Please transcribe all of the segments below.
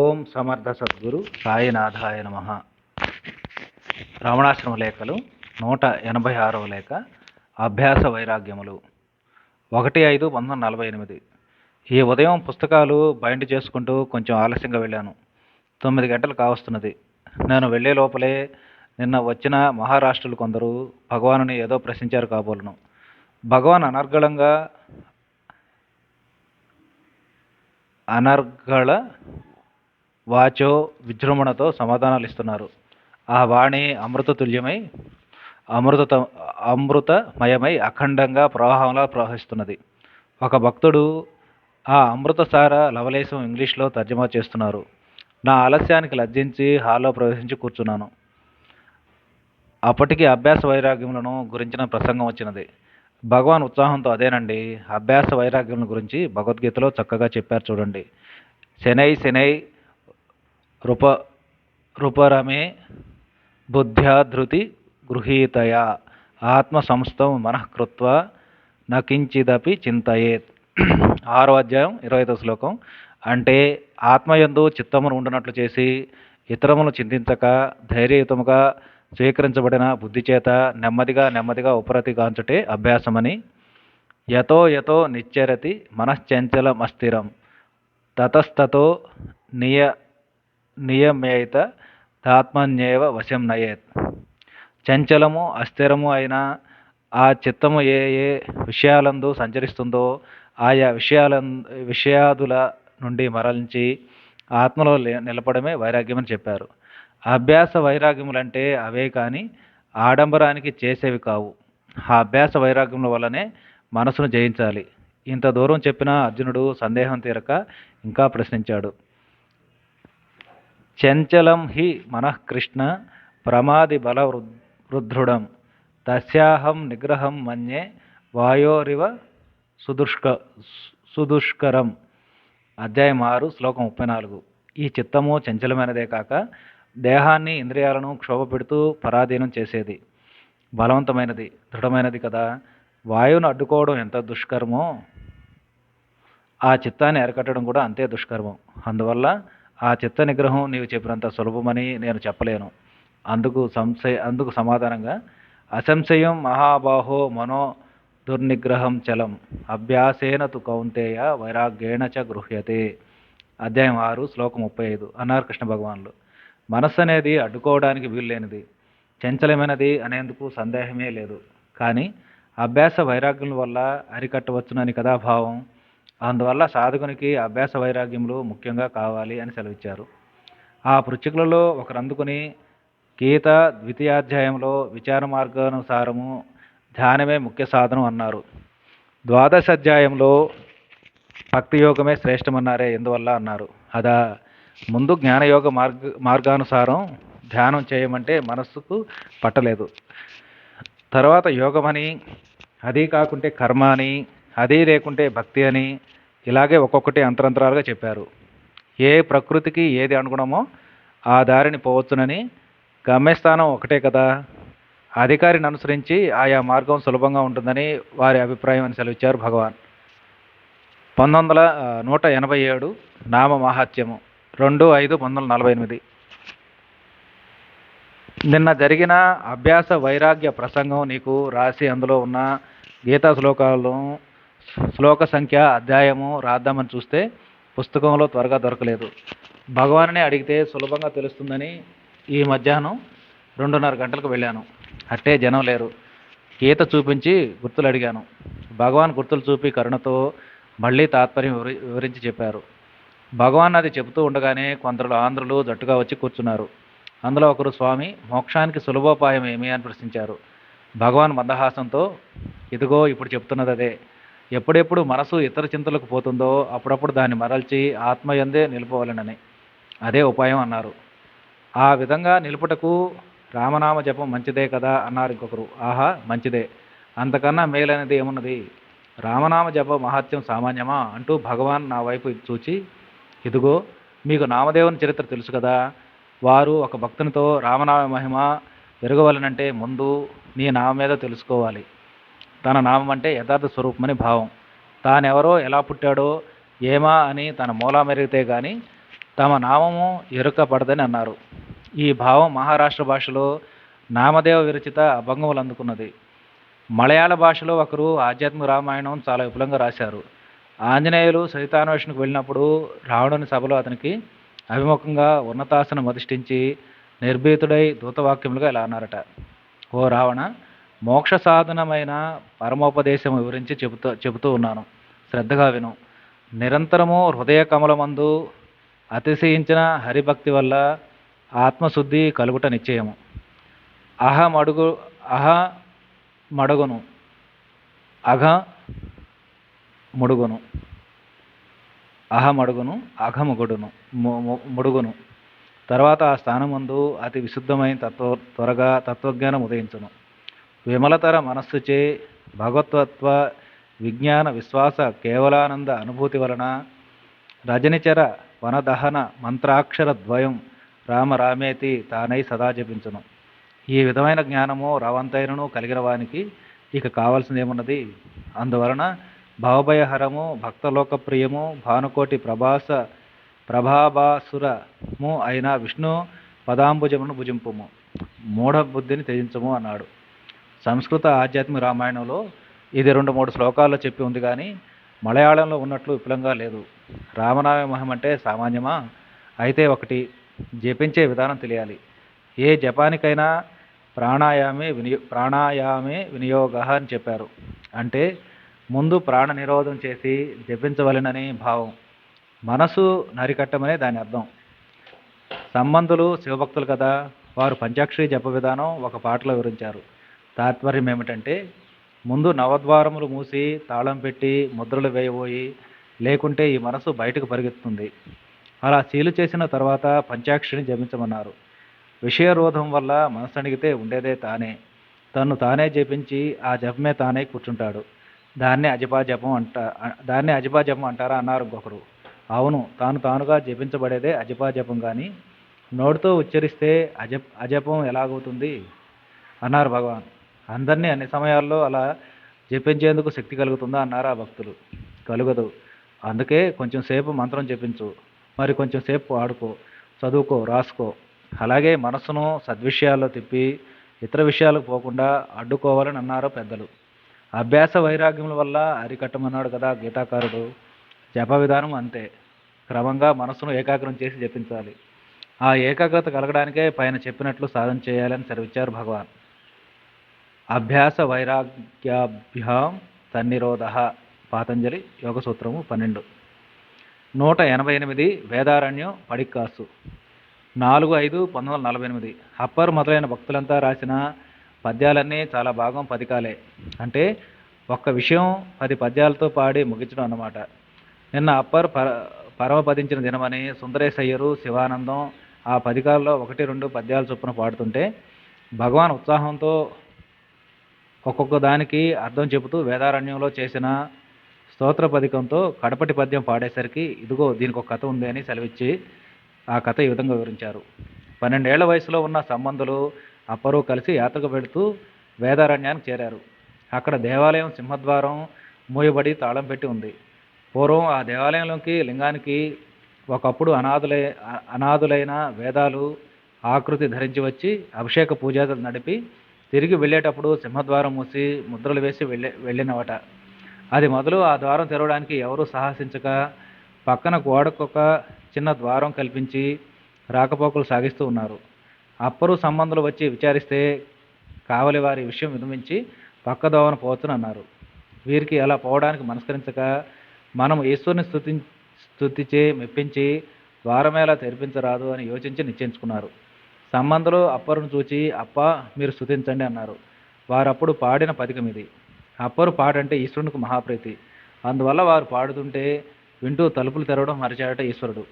ఓం సమర్థ సద్గురు సాయినాథాయ నమ. రమణాశ్రమ లేఖలు నూట ఎనభై ఆరవ లేఖ అభ్యాస వైరాగ్యములు. ఒకటి ఐదు పంతొమ్మిది నలభై ఎనిమిది. ఈ ఉదయం పుస్తకాలు బైండ్ చేసుకుంటూ కొంచెం ఆలస్యంగా వెళ్ళాను. తొమ్మిది గంటలు కావస్తున్నది. నేను వెళ్ళే లోపలే నిన్న వచ్చిన మహారాష్ట్రులు కొందరు భగవానుని ఏదో ప్రశ్నించారు కాబోలను. భగవాన్ అనర్గళంగా అనర్గళ వాచో విజృంభణతో సమాధానాలు ఇస్తున్నారు ఆ వాణి అమృత తుల్యమై అమృత అమృతమయమై అఖండంగా ప్రవాహంలా ప్రవహిస్తున్నది. ఒక భక్తుడు ఆ అమృతసార లవలేశం ఇంగ్లీష్లో తర్జమా చేస్తున్నారు. నా ఆలస్యానికి లజ్జించి హాల్లో ప్రవేశించి కూర్చున్నాను. అప్పటికి అభ్యాస వైరాగ్యములను గురించిన ప్రసంగం వచ్చినది. భగవాన్ ఉత్సాహంతో అదేనండి అభ్యాస వైరాగ్యం గురించి భగవద్గీతలో చక్కగా చెప్పారు చూడండి. శనై శనై రూప రూపరమే బుద్ధ్యా ధృతి గృహీతయా ఆత్మ సంస్థం మనఃకృత్వ నకించిదపి చింతయేత్. ఆరో అధ్యాయం ఇరవై ఐదో శ్లోకం. అంటే ఆత్మయందు చిత్తమును ఉండనట్లు చేసి ఇతరమును చింతించక ధైర్యయుతముగా స్వీకరించబడిన బుద్ధి చేత నెమ్మదిగా నెమ్మదిగా ఉపరతిగాంచుటే అభ్యాసమని యతో యతో నిశ్చరతి మనశ్చంచలమస్థిరం. తతస్తతో నియ నియమేత తాత్మన్యేవ వశం నయేత్. చంచలము అస్థిరము అయిన ఆ చిత్తము ఏ ఏ విషయాలందు సంచరిస్తుందో ఆయా విషయాల విషయాదుల నుండి మరలించి ఆత్మలో నిలపడమే వైరాగ్యమని చెప్పారు. అభ్యాస వైరాగ్యములంటే అవే కానీ ఆడంబరానికి చేసేవి కావు. ఆ అభ్యాస వైరాగ్యముల వల్లనే మనసును జయించాలి. ఇంత దూరం చెప్పిన అర్జునుడు సందేహం తీరక ఇంకా ప్రశ్నించాడు. చంచలం హి మనఃకృష్ణ ప్రమాది బల వృద్ధృడం తస్యాహం నిగ్రహం మన్యే వాయోరివ సుదుష్క సుదుష్కరం. అధ్యాయం ఆరు శ్లోకం ముప్పై నాలుగు. ఈ చిత్తము చంచలమైనదే కాక దేహాన్ని ఇంద్రియాలను క్షోభ పెడుతూ పరాధీనం చేసేది. బలవంతమైనది దృఢమైనది కదా. వాయువును అడ్డుకోవడం ఎంత దుష్కరమో? ఆ చిత్తాన్ని అరికట్టడం కూడా అంతే దుష్కర్మం. అందువల్ల ఆ చిత్త నిగ్రహం నీవు చెప్పినంత సులభమని నేను చెప్పలేను. అందుకు సంశయ అందుకు సమాధానంగా అసంశయం మహాబాహో మనో దుర్నిగ్రహం చలం అభ్యాసేన తు కౌంతేయ వైరాగ్యేణ చ గృహ్యతే. అధ్యాయం ఆరు శ్లోకం ముప్పై ఐదు. అన్నారు కృష్ణ భగవాన్లు. మనస్సు అనేది అడ్డుకోవడానికి వీల్లేనిది. చంచలమైనది అనేందుకు సందేహమే లేదు. కానీ అభ్యాస వైరాగ్యం వల్ల అరికట్టవచ్చునని కదా భావం? అందువల్ల సాధకునికి అభ్యాస వైరాగ్యములు ముఖ్యంగా కావాలి అని సెలవిచ్చారు. ఆ పృచ్ఛకులలో ఒకరందుకుని గీత ద్వితీయాధ్యాయంలో విచార మార్గానుసారము ధ్యానమే ముఖ్య సాధనం అన్నారు. ద్వాదశ అధ్యాయంలో భక్తి యోగమే శ్రేష్టమన్నారే ఎందువల్ల అన్నారు. అదా ముందు జ్ఞానయోగ మార్గ మార్గానుసారం ధ్యానం చేయమంటే మనస్సుకు పట్టలేదు. తర్వాత యోగమని అదీ కాకుంటే కర్మ అని అది లేకుంటే భక్తి అని ఇలాగే ఒక్కొక్కటి అంతరంతరాలుగా చెప్పారు. ఏ ప్రకృతికి ఏది అనుగుణమో ఆ దారిని పోవచ్చునని గమ్యస్థానం ఒకటే కదా. అధికారిని అనుసరించి ఆయా మార్గం సులభంగా ఉంటుందని వారి అభిప్రాయం అని సెలవిచ్చారు భగవాన్. పంతొమ్మిది వందల నూట ఎనభై ఏడు నామ మహాత్యము రెండు ఐదు పంతొమ్మిది వందల నలభై ఎనిమిది. నిన్న జరిగిన అభ్యాస వైరాగ్య ప్రసంగం నీకు రాసి అందులో ఉన్న గీతా శ్లోకాలను శ్లోక సంఖ్య అధ్యాయము రాద్దామని చూస్తే పుస్తకంలో త్వరగా దొరకలేదు. భగవాన్ని అడిగితే సులభంగా తెలుస్తుందని ఈ మధ్యాహ్నం రెండున్నర గంటలకు వెళ్ళాను. అట్టే జనం లేరు. గీత చూపించి గుర్తులు అడిగాను. భగవాన్ గుర్తులు చూపి కరుణతో మళ్ళీ తాత్పర్యం వివరించి చెప్పారు. భగవాన్ అది చెబుతూ ఉండగానే కొందరు ఆంధ్రులు జట్టుగా వచ్చి కూర్చున్నారు. అందులో ఒకరు స్వామి మోక్షానికి సులభోపాయం ఏమి? అని ప్రశ్నించారు. భగవాన్ మందహాసంతో ఇదిగో ఇప్పుడు చెప్తున్నది అదే. ఎప్పుడెప్పుడు మనసు ఇతర చింతలకు పోతుందో అప్పుడప్పుడు దాన్ని మరల్చి ఆత్మయందే నిలుపవలనని. అదే ఉపాయం అన్నారు. ఆ విధంగా నిలుపుటకు రామనామ జపం మంచిదే కదా అన్నారు ఇంకొకరు. ఆహా మంచిదే. అంతకన్నా మేలైనది ఏమున్నది? రామనామ జప మహత్యం సామాన్యమా? అంటూ భగవాన్ నా వైపు చూచి ఇదిగో మీకు నామదేవుని చరిత్ర తెలుసు కదా. వారు ఒక భక్తునితో రామనామ మహిమ పెరగవలనంటే ముందు నీ నామ మీద తెలుసుకోవాలి. తన నామం అంటే యథార్థ స్వరూపమని భావం. తానెవరో ఎలా పుట్టాడో ఏమా అని తన మూలా మెరిగితే కానీ తమ నామము ఎరుక పడదని అన్నారు. ఈ భావం మహారాష్ట్ర భాషలో నామదేవ విరచిత అభంగములు అందుకున్నది మలయాళ భాషలో ఒకరు ఆధ్యాత్మిక రామాయణం చాలా విపులంగా రాశారు. ఆంజనేయులు సైతాన్వేషణకు వెళ్ళినప్పుడు రావణుని సభలో అతనికి అభిముఖంగా ఉన్నతాసనం అధిష్ఠించి నిర్భీతుడై దూతవాక్యములుగా ఇలా అన్నారట. ఓ రావణ మోక్ష సాధనమైన పరమోపదేశం వివరించి చెబుతూ చెబుతూ ఉన్నాను. శ్రద్ధగా విను. నిరంతరము హృదయ కమలమందు అతిశయించిన హరిభక్తి వల్ల ఆత్మశుద్ధి కలుగుట నిశ్చయము. అహమడుగు అహ మడుగును. అఘ ముడుగును. అహమడుగును అఘముగుడును ముడుగును. తర్వాత ఆ స్థానముందు అతి విశుద్ధమైన తత్వ త్వరగా తత్వజ్ఞానం ఉదయించును. విమలతర మనస్సుచే భగవతత్వ విజ్ఞాన విశ్వాస కేవలానంద అనుభూతి వలన రజనిచర వనదహన మంత్రాక్షర ద్వయం రామ రామేతి తానై సదా జపించును. ఈ విధమైన జ్ఞానము రవంతైనను కలిగిన వానికి ఇక కావాల్సింది ఏమున్నది అందువలన భావభయహరము భక్తలోకప్రియము భానుకోటి ప్రభాస ప్రభాభాసురము అయిన విష్ణు పదాంబుజమును భుజింపుము. మూఢ బుద్ధిని త్యజించము అన్నాడు. సంస్కృత ఆధ్యాత్మిక రామాయణంలో ఇది రెండు మూడు శ్లోకాల్లో చెప్పి ఉంది కానీ మలయాళంలో ఉన్నట్లు విపులంగా లేదు. రామనామ మహిమ అంటే సామాన్యమా? అయితే ఒకటి జపించే విధానం తెలియాలి. ఏ జపానికైనా ప్రాణాయామే వినియో ప్రాణాయామే వినియోగ అని చెప్పారు. అంటే ముందు ప్రాణ నిరోధం చేసి జపించవలెనని భావం. మనసు నరికట్టమనే దాని అర్థం. సంబంధులు శివభక్తులు కదా? వారు పంచాక్షరి జప విధానం ఒక పాటలో వివరించారు. తాత్పర్యం ఏమిటంటే ముందు నవద్వారములు మూసి తాళం పెట్టి ముద్రలు వేయబోయి లేకుంటే ఈ మనసు బయటకు పరిగెత్తుంది అలా సీలు చేసిన తర్వాత పంచాక్షిని జపించమన్నారు. విషయరోధం వల్ల మనసు అణిగితే ఉండేదే తానే. తను తానే జపించి ఆ జపమే తానే కూర్చుంటాడు. దాన్నే అజపా జపం అంట దాన్నే అజపా జపం అంటారా అన్నారు ఇంకొకరు. అవును తాను తానుగా జపించబడేదే అజపా జపం కానీ నోటితో ఉచ్చరిస్తే అజప్ అజపం ఎలాగవుతుంది? అన్నారు భగవాన్. అందరినీ అన్ని సమయాల్లో అలా జపించేందుకు శక్తి కలుగుతుందా అన్నారు ఆ భక్తులు. కలుగదు. అందుకే కొంచెం సేపు మంత్రం జపించు. మరి కొంచెం సేపు ఆడుకో. చదువుకో రాసుకో. అలాగే మనసును సద్విషయాల్లో తిప్పి ఇతర విషయాలకు పోకుండా అడ్డుకోవాలని అన్నారు పెద్దలు. అభ్యాస వైరాగ్యముల వల్ల అరికట్టమన్నాడు కదా గీతాకారుడు. జప విధానం అంతే. క్రమంగా మనసును ఏకాగ్రం చేసి జపించాలి. ఆ ఏకాగ్రత కలగడానికే పైన చెప్పినట్లు సాధన చేయాలని సెలవిచ్చారు భగవాన్. అభ్యాస వైరాగ్యాభ్యాం తన్నిరోధ పాతంజలి యోగ సూత్రము పన్నెండు. నూట ఎనభై ఎనిమిది వేదారణ్యం పడిక్కాసు నాలుగు ఐదు పంతొమ్మిది వందల నలభై ఎనిమిది. అప్పర్ మొదలైన భక్తులంతా రాసిన పద్యాలన్నీ చాలా భాగం పదికాలే. అంటే ఒక్క విషయం పది పద్యాలతో పాడి ముగించడం అన్నమాట. నిన్న అప్పర్ పర పరమపదించిన దినమని సుందరేశయ్యరు శివానందం ఆ పదికాల్లో ఒకటి రెండు పద్యాల చొప్పున పాడుతుంటే భగవాన్ ఉత్సాహంతో ఒక్కొక్క దానికి అర్థం చెబుతూ వేదారణ్యంలో చేసిన స్తోత్ర పథకంతో కడపటి పద్యం పాడేసరికి ఇదిగో దీనికి ఒక కథ ఉంది అని సెలవిచ్చి ఆ కథ ఈ విధంగా వివరించారు. పన్నెండేళ్ళ వయసులో ఉన్న సంబంధులు అప్పరు కలిసి యాత్రకు వెళుతూ వేదారణ్యానికి చేరారు. అక్కడ దేవాలయం సింహద్వారం మూయబడి తాళం పెట్టి ఉంది. పూర్వం ఆ దేవాలయంలోకి లింగానికి ఒకప్పుడు అనాథులై అనాథులైన వేదాలు ఆకృతి ధరించి వచ్చి అభిషేక పూజాదులు నడిపి తిరిగి వెళ్ళేటప్పుడు సింహద్వారం మూసి ముద్రలు వేసి వెళ్ళే వెళ్ళినవట. అది మొదలు ఆ ద్వారం తెరవడానికి ఎవరూ సాహసించక పక్కన గోడకొక చిన్న ద్వారం కల్పించి రాకపోకలు సాగిస్తూ ఉన్నారు. అప్పరు సంబంధులు వచ్చి విచారిస్తే కావలి వారి విషయం విధమించి పక్క దోవన పోతునన్నారు అన్నారు. వీరికి అలా పోవడానికి మనస్కరించక మనం ఈశ్వరుని స్థుతి స్థుతిచే మెప్పించి ద్వారమేలా తెరిపించరాదు అని యోచించి నిశ్చయించుకున్నారు. సంబంధులు అప్పరును చూచి అప్ప మీరు స్థుతించండి అన్నారు. వారప్పుడు పాడిన పథకం ఇది. అప్పరు పాట అంటే ఈశ్వరునికి మహాప్రీతి. అందువల్ల వారు పాడుతుంటే వింటూ తలుపులు తెరవడం మరిచాడట ఈశ్వరుడు.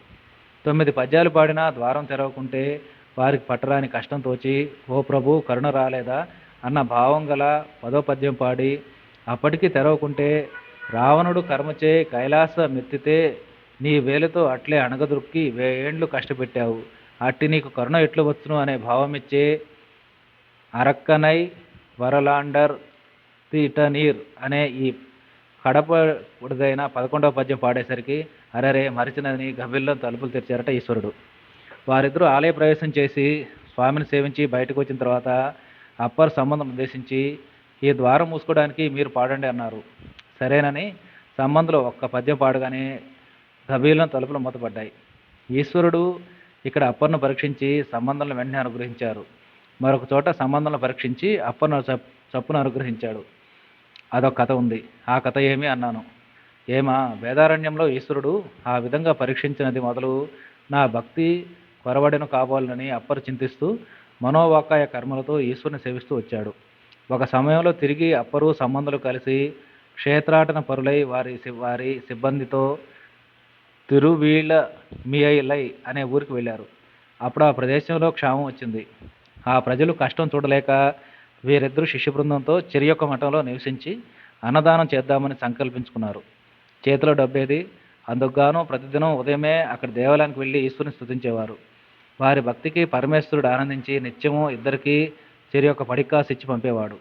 తొమ్మిది పద్యాలు పాడినా ద్వారం తెరవకుంటే వారికి పట్టరాని కష్టం తోచి ఓ ప్రభు కరుణ రాలేదా అన్న భావం గల పదో పద్యం పాడి అప్పటికి తెరవకుంటే రావణుడు కర్మచే కైలాస మెత్తితే నీ వేలుతో అట్లే అణగదొక్కి వేఏండ్లు కష్టపెట్టావు. అట్టి నీకు కరుణ ఎట్లు వచ్చును అనే భావమిచ్చే అరక్కనై వరలాండర్ తీటనీర్ అనే ఈ కడపడిదైన పదకొండవ పద్యం పాడేసరికి అరెరే మరిచినని గవ్విల్లో తలుపులు తెరిచారట ఈశ్వరుడు. వారిద్దరూ ఆలయ ప్రవేశం చేసి స్వామిని సేవించి బయటకు వచ్చిన తర్వాత అప్పర్ సంబంధం ఉద్దేశించి ఈ ద్వారం మూసుకోవడానికి మీరు పాడండి అన్నారు. సరేనని సంబంధంలో ఒక్క పద్యం పాడగానే గభీలను తలుపులు మూతపడ్డాయి. ఈశ్వరుడు ఇక్కడ అప్పర్ను పరీక్షించి సంబంధాలను వెంటనే అనుగ్రహించారు. మరొక చోట సంబంధాలను పరీక్షించి అప్పర్ను చప్పును అనుగ్రహించాడు. అదొక కథ ఉంది. ఆ కథ ఏమి అన్నాను. ఏమా వేదారణ్యంలో ఈశ్వరుడు ఆ విధంగా పరీక్షించినది మొదలు నా భక్తి కొరవడను కావాలని అప్పరు చింతిస్తూ మనోవాకాయ కర్మలతో ఈశ్వరుని సేవిస్తూ వచ్చాడు. ఒక సమయంలో తిరిగి అప్పరు సంబంధులు కలిసి క్షేత్రాటన పరులై వారి వారి సిబ్బందితో తిరువీళ్ళ మియలై అనే ఊరికి వెళ్ళారు. అప్పుడు ఆ ప్రదేశంలో క్షామం వచ్చింది. ఆ ప్రజలు కష్టం చూడలేక వీరిద్దరూ శిష్య బృందంతో చెరియొక్క మఠంలో నివసించి అన్నదానం చేద్దామని సంకల్పించుకున్నారు. చేతిలో డబ్బేది అందుకుగాను ప్రతిదినం ఉదయమే అక్కడ దేవాలయానికి వెళ్ళి ఈశ్వరుని స్థుతించేవారు వారి భక్తికి పరమేశ్వరుడు ఆనందించి నిత్యము ఇద్దరికీ చెరి పడికాసు ఇచ్చి పంపేవాడు.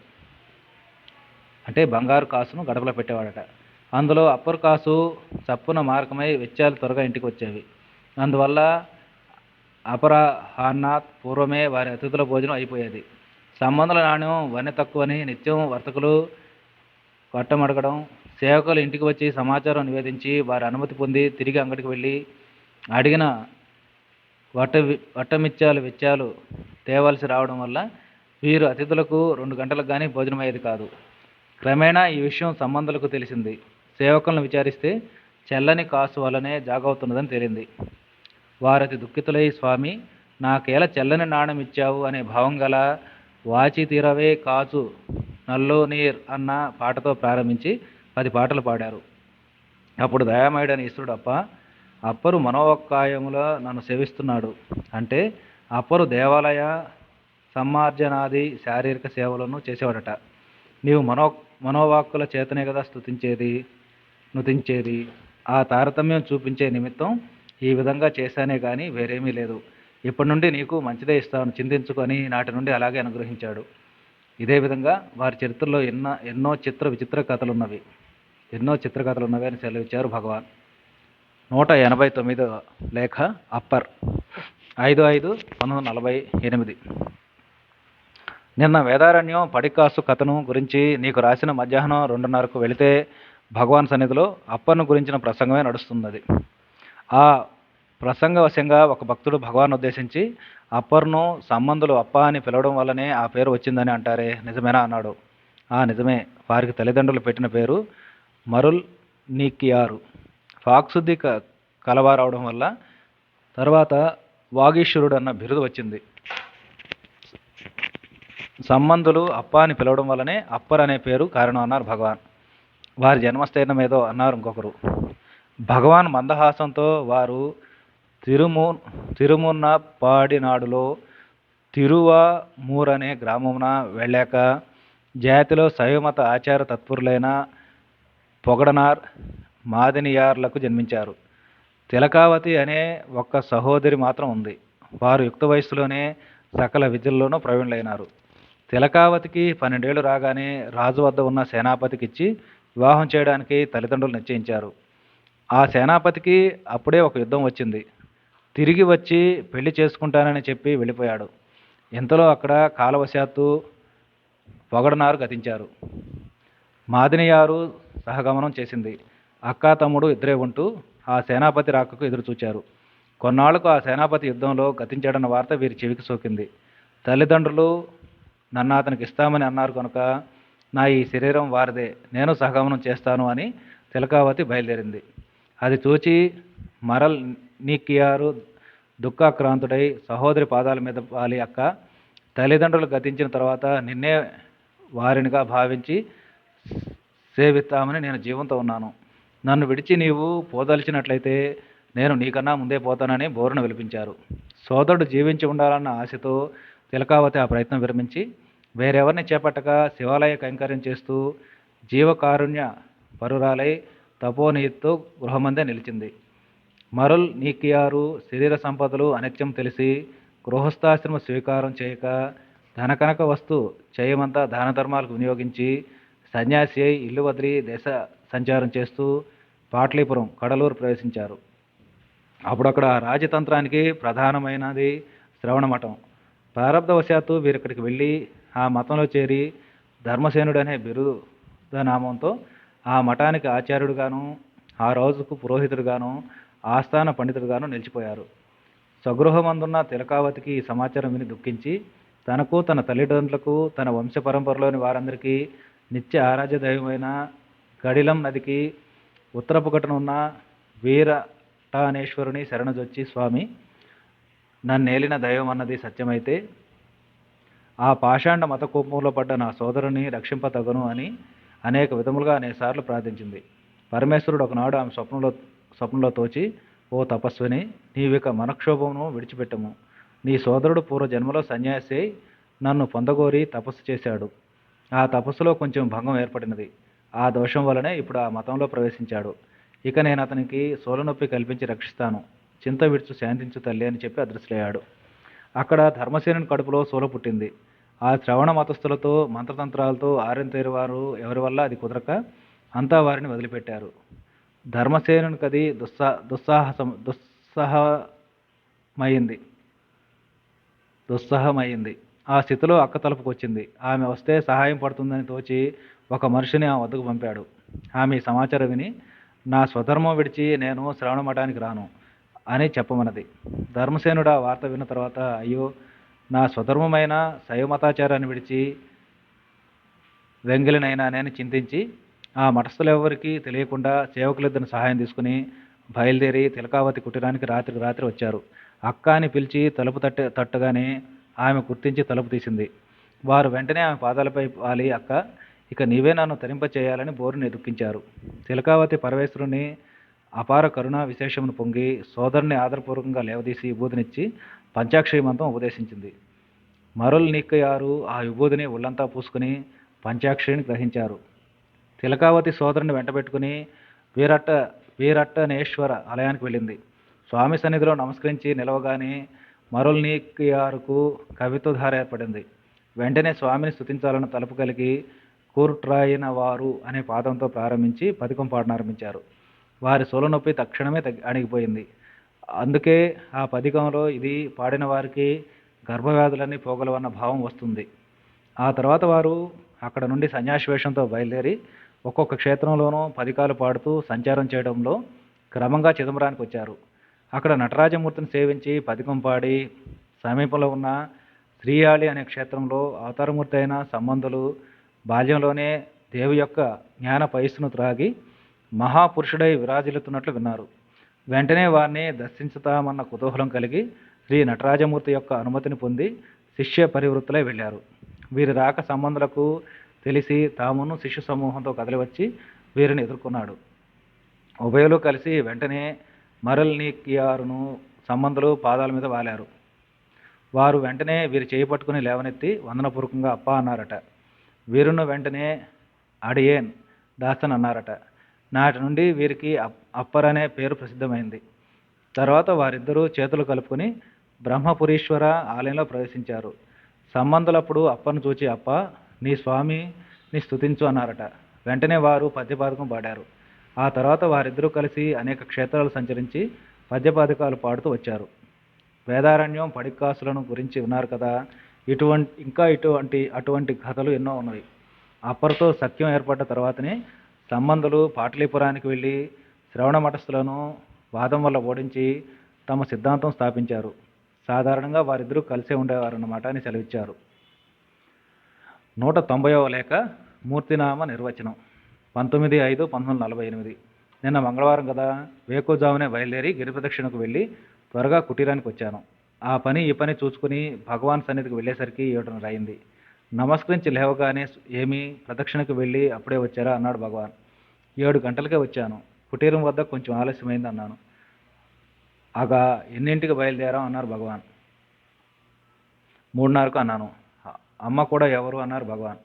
అంటే బంగారు కాసును గడపలో పెట్టేవాడట. అందులో అప్పర్ కాసు చప్పున మార్గమై వెచ్చాలు త్వరగా ఇంటికి వచ్చేవి అందువల్ల అపరాహాన్నాత్ పూర్వమే వారి అతిథుల భోజనం అయిపోయేది. సంబంధుల నాణ్యం వన్నె తక్కువని నిత్యం వర్తకులు కొట్టమడగడం సేవకులు ఇంటికి వచ్చి సమాచారం నివేదించి వారి అనుమతి పొంది తిరిగి అంగడికి వెళ్ళి అడిగిన వట్ట వట్టమిత్యాలు విత్యాలు తేవలసి రావడం వల్ల వీరు అతిథులకు రెండు గంటలకు కానీ భోజనం అయ్యేది కాదు. క్రమేణా ఈ విషయం సంబంధులకు తెలిసింది. సేవకులను విచారిస్తే చెల్లని కాసు వల్లనే జాగవుతున్నదని తేలింది. వారతి దుఃఖితులై స్వామి నాకేల చెల్లని నాణం ఇచ్చావు? అనే భావం గల వాచి తీరవే కాచు నల్లో నీర్ అన్న పాటతో ప్రారంభించి పది పాటలు పాడారు. అప్పుడు దయామయుడని ఈశ్వరుడు అప్ప అప్పరు మనోవక్కాయముల నన్ను సేవిస్తున్నాడు. అంటే అప్పరు దేవాలయ సమ్మార్జనాది శారీరక సేవలను చేసేవాడట. నీవు మనో మనోవాక్కుల చేతనే కదా స్తుతించేది? నుతించేది ఆ తారతమ్యం చూపించే నిమిత్తం ఈ విధంగా చేశానే కానీ వేరేమీ లేదు. ఇప్పటి నుండి నీకు మంచిదే ఇస్తాను చింతించుకొని నాటి నుండి అలాగే అనుగ్రహించాడు. ఇదే విధంగా వారి చరిత్రలో ఎన్నో ఎన్నో చిత్ర విచిత్ర కథలు ఉన్నవి ఎన్నో చిత్రకథలు ఉన్నవి అని సెలవిచ్చారు భగవాన్. నూట ఎనభై తొమ్మిదో లేఖ అప్పర్. ఐదు ఐదు పంతొమ్మిది నలభై ఎనిమిది. నిన్న వేదారణ్యం పడికాసు కథను గురించి నీకు రాసిన మధ్యాహ్నం రెండున్నరకు వెళితే భగవాన్ సన్నిధిలో అప్పర్ను గురించిన ప్రసంగమే నడుస్తున్నది. ఆ ప్రసంగవశంగా ఒక భక్తుడు భగవాన్ ఉద్దేశించి అప్పర్ను సంబంధులు అప్ప అని పిలవడం వల్లనే ఆ పేరు వచ్చిందని అంటారే నిజమేనా? అన్నాడు. ఆ నిజమే. వారికి తల్లిదండ్రులు పెట్టిన పేరు మరుల్ నీకియారు ఫాక్సుద్ది క కలవారవడం వల్ల తర్వాత వాగీశ్వరుడు అన్న బిరుదు వచ్చింది. సంబంధులు అప్ప అని పిలవడం వల్లనే అప్పర్ అనే పేరు కారణం అన్నారు భగవాన్. వారి జన్మస్థైర్యం ఏదో అన్నారు ఇంకొకరు. భగవాన్ మందహాసంతో వారు తిరుము తిరుమున్న పాడినాడులో తిరువామూర్ అనే గ్రామమున వెళ్ళాక జాతిలో శైవమత ఆచార తత్పరులైన పొగడనార్ మాదినియార్లకు జన్మించారు. తిలకావతి అనే ఒక్క సహోదరి మాత్రం ఉంది. వారు యుక్త వయస్సులోనే సకల విద్యల్లోనూ ప్రవీణులైనారు. తిలకావతికి పన్నెండేళ్ళు రాగానే రాజు వద్ద ఉన్న సేనాపతికి ఇచ్చి వివాహం చేయడానికి తల్లిదండ్రులు నిశ్చయించారు. ఆ సేనాపతికి అప్పుడే ఒక యుద్ధం వచ్చింది. తిరిగి వచ్చి పెళ్ళి చేసుకుంటానని చెప్పి వెళ్ళిపోయాడు. ఇంతలో అక్కడ కాలవశాత్తు పొగడనారు గతించారు. మాదినియారు సహగమనం చేసింది. అక్క తమ్ముడు ఇద్దరే ఉంటూ ఆ సేనాపతి రాకకు ఎదురు చూచారు కొన్నాళ్ళకు ఆ సేనాపతి యుద్ధంలో గతించాడన్న వార్త వీరి చెవికి సోకింది. తల్లిదండ్రులు నన్ను అతనికి ఇస్తామని అన్నారు కనుక నా ఈ శరీరం వారిదే నేను సహగమనం చేస్తాను అని తిలకావతి బయలుదేరింది. అది చూచి మరల్ నీకియారు దుఃఖాక్రాంతుడై సహోదరి పాదాల మీద వాలి అక్క తల్లిదండ్రులు గతించిన తర్వాత నిన్నే వారినిగా భావించి సేవిస్తామని నేను జీవంతో ఉన్నాను. నన్ను విడిచి నీవు పోదలిచినట్లయితే నేను నీకన్నా ముందే పోతానని బోరున విలిపించారు. సోదరుడు జీవించి ఉండాలన్న ఆశతో తిలకావతి ఆ ప్రయత్నం విరమించి వేరెవరిని చేపట్టక శివాలయ కైంకర్యం చేస్తూ జీవకారుణ్య పరురాలై తపోనీతితో గృహమందే నిలిచింది. మరుల్ నీకియారు శరీర సంపదలు అనిత్యం తెలిసి గృహస్థాశ్రమ స్వీకారం చేయక ధనకనక వస్తు చేయమంతా దాన ధర్మాలకు వినియోగించి సన్యాసి అయి ఇల్లు వదిలి దేశ సంచారం చేస్తూ పాట్లీపురం కడలూరు ప్రవేశించారు. అప్పుడక్కడ రాజతంత్రానికి ప్రధానమైనది శ్రవణ మఠం ప్రారంధవశాత్తు వీరిక్కడికి వెళ్ళి ఆ మతంలో చేరి ధర్మసేనుడు అనే బిరుద నామంతో ఆ మఠానికి ఆచార్యుడుగాను ఆ రోజుకు పురోహితుడుగాను ఆస్థాన పండితుడుగాను నిలిచిపోయారు. స్వగృహమందున్న తిలకావతికి ఈ సమాచారం విని దుఃఖించి తనకు తన తల్లిదండ్రులకు తన వంశ పరంపరలోని వారందరికీ నిత్య ఆరాధ్య దైవమైన గడిలం నదికి ఉత్తరపు ఉన్న వీరటానేశ్వరుని శరణజొచ్చి స్వామి నన్నేలిన దైవం అన్నది సత్యమైతే ఆ పాషాండ మత కోపంలో పడ్డ నా సోదరుని రక్షింపతగను అని అనేక విధములుగా అనేకసార్లు ప్రార్థించింది. పరమేశ్వరుడు ఒకనాడు ఆమె స్వప్నంలో స్వప్నంలో తోచి ఓ తపస్విని నీవిక మనక్షోభమును విడిచిపెట్టము. నీ సోదరుడు పూర్వ జన్మలో సన్యాసి అయి నన్ను పొందగోరి తపస్సు చేశాడు. ఆ తపస్సులో కొంచెం భంగం ఏర్పడినది. ఆ దోషం వలనే ఇప్పుడు ఆ మతంలో ప్రవేశించాడు. ఇక నేను అతనికి సోలనొప్పి కల్పించి రక్షిస్తాను. చింత విడుచు శాంతించు తల్లి అని చెప్పి అదృశ్యయ్యాడు అక్కడ ధర్మసేనుని కడుపులో సోల పుట్టింది. ఆ శ్రవణ మతస్థులతో మంత్రతంత్రాలతో ఆరెంతేరు వారు ఎవరి వల్ల? అది కుదరక అంతా వారిని వదిలిపెట్టారు. ధర్మసేనునికి అది దుస్సా దుస్సాహసం దుస్సహమైంది దుస్సహమైంది ఆ స్థితిలో అక్క తలుపుకు వచ్చింది. ఆమె వస్తే సహాయం పడుతుందని తోచి ఒక మనిషిని ఆ వద్దకు పంపాడు. ఆమె సమాచారం విని నా స్వధర్మం విడిచి నేను శ్రవణ మఠానికి రాను అని చెప్పమన్నది. ధర్మసేనుడు ఆ వార్త విన్న తర్వాత అయ్యో నా స్వధర్మమైన శైవమతాచారాన్ని విడిచి వెంగిలినైనా నేను చింతించి ఆ మఠస్థులెవ్వరికీ తెలియకుండా సేవకులిద్దరిని సహాయం తీసుకుని బయలుదేరి తిలకావతి కుటీరానికి రాత్రికి రాత్రి వచ్చారు. అక్క అని పిలిచి తలుపు తట్ట తట్టగానే ఆమె గుర్తించి తలుపు తీసింది. వారు వెంటనే ఆమె పాదాలపై వాలి అక్క ఇక నీవే నన్ను తరింప చేయాలని బోరుని దుఃఖించారు తిలకావతి పరమేశ్వరుని అపార కరుణ విశేషమును పొంగి సోదరుని ఆదరపూర్వకంగా లేవదీసి విభూతినిచ్చి పంచాక్షరి మంత్రం ఉపదేశించింది. మరులు నీక్కయారు ఆ విభూతిని ఒళ్ళంతా పూసుకుని పంచాక్షరిని గ్రహించారు. తిలకావతి సోదరుని వెంటబెట్టుకుని వీరట్ట వీరట్టనేశ్వర ఆలయానికి వెళ్ళింది. స్వామి సన్నిధిలో నమస్కరించి నిలవగానే మరుల్ నీకియారుకు కవిత్వధార ఏర్పడింది. వెంటనే స్వామిని స్థుతించాలన్న తలుపు కలిగి కూర్ట్రాయిన వారు అనే పాదంతో ప్రారంభించి పథకం పాడనారంభించారు. వారి సొలనొప్పి తక్షణమే తగ్గి అణిగిపోయింది. అందుకే ఆ పథకంలో ఇది పాడిన వారికి గర్భవ్యాధులన్నీ పోగలవన్న భావం వస్తుంది. ఆ తర్వాత వారు అక్కడ నుండి సన్యాసి వేషంతో బయలుదేరి ఒక్కొక్క క్షేత్రంలోనూ పదికాలు పాడుతూ సంచారం చేయడంలో క్రమంగా చిదంబరానికి వచ్చారు. అక్కడ నటరాజమూర్తిని సేవించి పథకం పాడి సమీపంలో ఉన్న శ్రీయాళి అనే క్షేత్రంలో అవతారమూర్తి అయిన సంబంధులు బాల్యంలోనే దేవి యొక్క జ్ఞాన పయస్సును త్రాగి మహాపురుషుడై విరాజిల్లుతున్నట్లు విన్నారు. వెంటనే వారిని దర్శించుతామన్న కుతూహలం కలిగి శ్రీ నటరాజమూర్తి యొక్క అనుమతిని పొంది శిష్య పరివృత్తులై వెళ్ళారు. వీరి రాక సంబంధులకు తెలిసి తామును శిష్య సమూహంతో కదిలివచ్చి వీరిని ఎదుర్కొన్నాడు. ఉభయలు కలిసి వెంటనే మరల్నికియారును సంబంధులు పాదాల మీద వాలారు. వారు వెంటనే వీరి చేయి పట్టుకుని లేవనెత్తి వందనపూర్వకంగా అప్ప అన్నారట. వీరును వెంటనే అడియేన్ దాసన్ అన్నారట. నాటి నుండి వీరికి అప్- అప్పర్ అనే పేరు ప్రసిద్ధమైంది. తర్వాత వారిద్దరూ చేతులు కలుపుకొని బ్రహ్మపురీశ్వర ఆలయంలో ప్రవేశించారు. సంబంధులప్పుడు అప్పను చూచి అప్ప నీ స్వామి నీ స్తుతించు అన్నారట. వెంటనే వారు పద్యపాదకం పాడారు. ఆ తర్వాత వారిద్దరూ కలిసి అనేక క్షేత్రాలు సంచరించి పద్యపాదకాలు పాడుతూ వచ్చారు. వేదారణ్యం పడికాసులను గురించి విన్నారు కదా. ఇటువంటి ఇంకా ఇటువంటి అటువంటి కథలు ఎన్నో ఉన్నాయి. అప్పర్తో సఖ్యం ఏర్పడ్డ తర్వాతనే సంబంధులు పాటలీపురానికి వెళ్ళి శ్రవణ మఠస్థులను వాదం వల్ల ఓడించి తమ సిద్ధాంతం స్థాపించారు. సాధారణంగా వారిద్దరూ కలిసే ఉండేవారన్నమాట అని సెలవిచ్చారు. నూట తొంభైవ లేఖ మూర్తినామ నిర్వచనం. పంతొమ్మిది ఐదు పంతొమ్మిది నలభై ఎనిమిది. నిన్న మంగళవారం కదా వేకోజామునే బయలుదేరి గిరిప్రదక్షిణకు వెళ్ళి త్వరగా కుటీరానికి వచ్చాను. ఆ పని ఈ పని చూసుకుని భగవాన్ సన్నిధికి వెళ్ళేసరికి ఏడున్నర అయింది. నమస్కరించి లేవగానే ఏమి ప్రదక్షిణకు వెళ్ళి అప్పుడే వచ్చారా? అన్నాడు భగవాన్. ఏడు గంటలకే వచ్చాను. కుటీరం వద్ద కొంచెం ఆలస్యమైంది అన్నాను. ఆగా ఎన్నింటికి బయలుదేరాం? అన్నారు భగవాన్. మూడున్నరకు అన్నాను. అమ్మ కూడా ఎవరు? అన్నారు భగవాన్.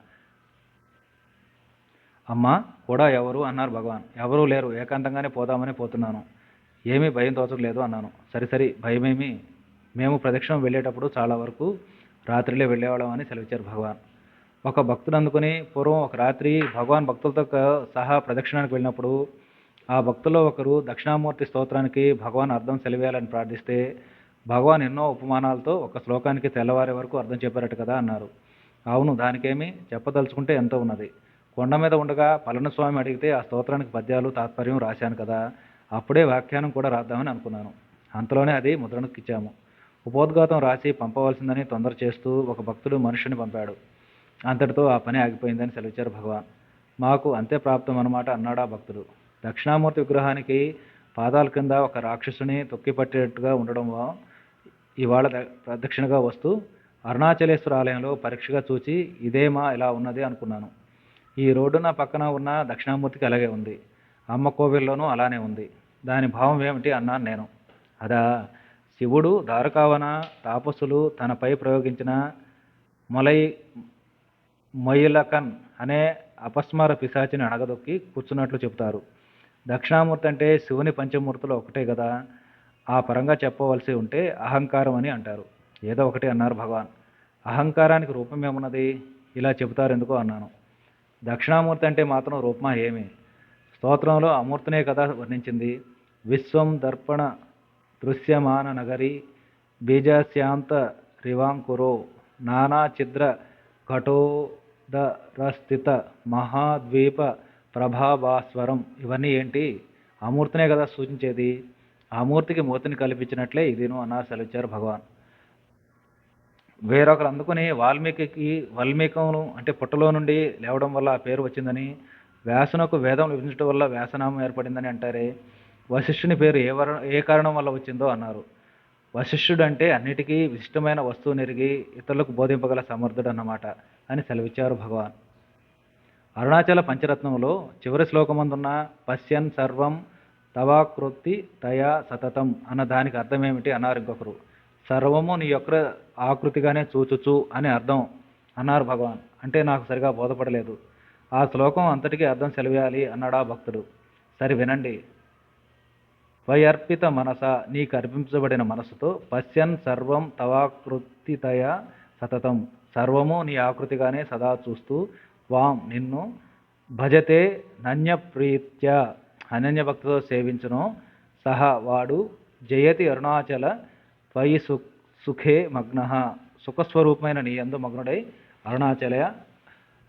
అమ్మ కూడా ఎవరు? అన్నారు భగవాన్. ఎవరూ లేరు. ఏకాంతంగానే పోదామని పోతున్నాను. ఏమీ భయం తోచలేదు అన్నాను. సరే సరే భయమేమి? మేము ప్రదక్షిణం వెళ్ళేటప్పుడు చాలా వరకు రాత్రిలో వెళ్ళేవాళ్ళం అని సెలవిచ్చారు భగవాన్. ఒక భక్తుడు అందుకుని పూర్వం ఒక రాత్రి భగవాన్ భక్తులతో సహా ప్రదక్షిణానికి వెళ్ళినప్పుడు ఆ భక్తుల్లో ఒకరు దక్షిణామూర్తి స్తోత్రానికి భగవాన్ అర్థం సెలవేయాలని ప్రార్థిస్తే భగవాన్ ఎన్నో ఉపమానాలతో ఒక శ్లోకానికి తెల్లవారే వరకు అర్థం చెప్పారట కదా అన్నారు. అవును దానికేమి చెప్పదలుచుకుంటే ఎంతో ఉన్నది. కొండ మీద ఉండగా పళనిస్వామి అడిగితే ఆ స్తోత్రానికి పద్యాలు తాత్పర్యం రాశాను కదా అప్పుడే వ్యాఖ్యానం కూడా రాద్దామని అనుకున్నాను. అంతలోనే అది ముద్రణకు ఇచ్చాము ఉపోద్ఘాతం రాసి పంపవలసిందని తొందర చేస్తూ ఒక భక్తుడు మనుషుని పంపాడు. అంతటితో ఆ పని ఆగిపోయిందని సెలవిచ్చారు భగవాన్. మాకు అంతే ప్రాప్తం అన్నమాట అన్నాడా భక్తుడు. దక్షిణామూర్తి విగ్రహానికి పాదాల కింద ఒక రాక్షసుని తొక్కిపట్టేట్టుగా ఉండడం ఇవాళ ప్రదక్షిణగా వస్తూ అరుణాచలేశ్వర ఆలయంలో పరీక్షగా చూచి ఇదేమా ఇలా ఉన్నది అనుకున్నాను. ఈ రోడ్డున పక్కన ఉన్న దక్షిణామూర్తికి అలాగే ఉంది. అమ్మ కోవిల్లోనూ అలానే ఉంది. దాని భావం ఏమిటి అన్నాను నేను. అదా శివుడు దారుకావన తాపసులు తనపై ప్రయోగించిన మొలై మొయిలకన్ అనే అపస్మార పిశాచిని అణగదొక్కి కూర్చున్నట్లు చెబుతారు. దక్షిణామూర్తి అంటే శివుని పంచమూర్తులు ఒకటే కదా ఆ పరంగా చెప్పవలసి ఉంటే అహంకారం అని అంటారు. ఏదో ఒకటి అన్నారు భగవాన్. అహంకారానికి రూపం ఏమున్నది? ఇలా చెబుతారు ఎందుకో అన్నాను. దక్షిణామూర్తి అంటే మాత్రం రూపమా ఏమి? స్తోత్రంలో అమూర్తినే కదా వర్ణించింది. విశ్వం దర్పణ దృశ్యమాన నగరి బీజశాంత రివాంకురో నానా ఛిద్ర ఘటోదరస్థిత మహాద్వీప ప్రభాభాస్వరం ఇవన్నీ ఏంటి? ఆ మూర్తినే కదా సూచించేది. ఆ మూర్తికి మూర్తిని కల్పించినట్లే ఇదిను అన్నారు సెలవిచ్చారు భగవాన్. వేరొకరు అందుకుని వాల్మీకి వాల్మీకమును అంటే పుట్టలో నుండి లేవడం వల్ల ఆ పేరు వచ్చిందని వ్యాసనకు వేదం లభించడం వల్ల వ్యాసనామం ఏర్పడిందని అంటారే. వశిష్ఠుని పేరు ఏ వర ఏ కారణం వల్ల వచ్చిందో అన్నారు. వశిష్ఠుడు అంటే అన్నిటికీ విశిష్టమైన వస్తువు నెరిగి ఇతరులకు బోధింపగల సమర్థుడు అన్నమాట అని సెలవిచ్చారు భగవాన్. అరుణాచల పంచరత్నంలో చివరి శ్లోకమందున్న పశ్యన్ సర్వం తవాకృతి తయా సతతం అన్న దానికి అర్థం ఏమిటి అన్నారు ఇంకొకరు. సర్వము నీ యొక్క ఆకృతిగానే చూచుచు అని అర్థం అన్నారు భగవాన్. అంటే నాకు సరిగా బోధపడలేదు. ఆ శ్లోకం అంతటికీ అర్థం సెలవేయాలి అన్నాడా భక్తుడు. సరి వినండి. వయర్పిత మనస నీకు అర్పించబడిన మనసుతో పశ్యన్ సర్వం తవాకృతితయ సతతం. సర్వము నీ ఆకృతిగానే సదా చూస్తూ వాం నిన్ను భజతే నన్యప్రీత్య. అనన్య భక్తితో సేవించును. సహా వాడు జయతి అరుణాచల త్వయి సు సుఖే మగ్న. సుఖస్వరూపమైన నీ అందు మగ్నుడై అరుణాచల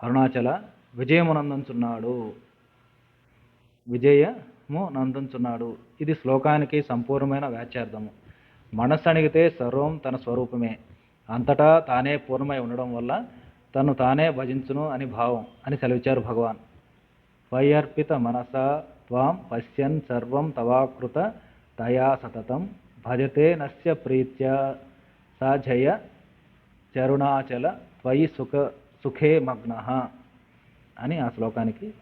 అరుణాచల విజయమునందంచున్నాడు. విజయ విజయము నందుచున్నాడు. ఇది శ్లోకానికి సంపూర్ణమైన వ్యాచ్యార్థము మనస్సు అణిగితే సర్వం తన స్వరూపమే. అంతటా తానే పూర్ణమై ఉండడం వల్ల తను తానే భజించును అని భావం అని సెలవిచ్చారు భగవాన్. వైయర్పిత మనస త్వాం పశ్యన్ సర్వం తవాకృత తయా సతతం భజతే నస్య ప్రీత్యా సాజయ చరుణాచల త్వయి సుఖ సుఖే మగ్న అని ఆ శ్లోకానికి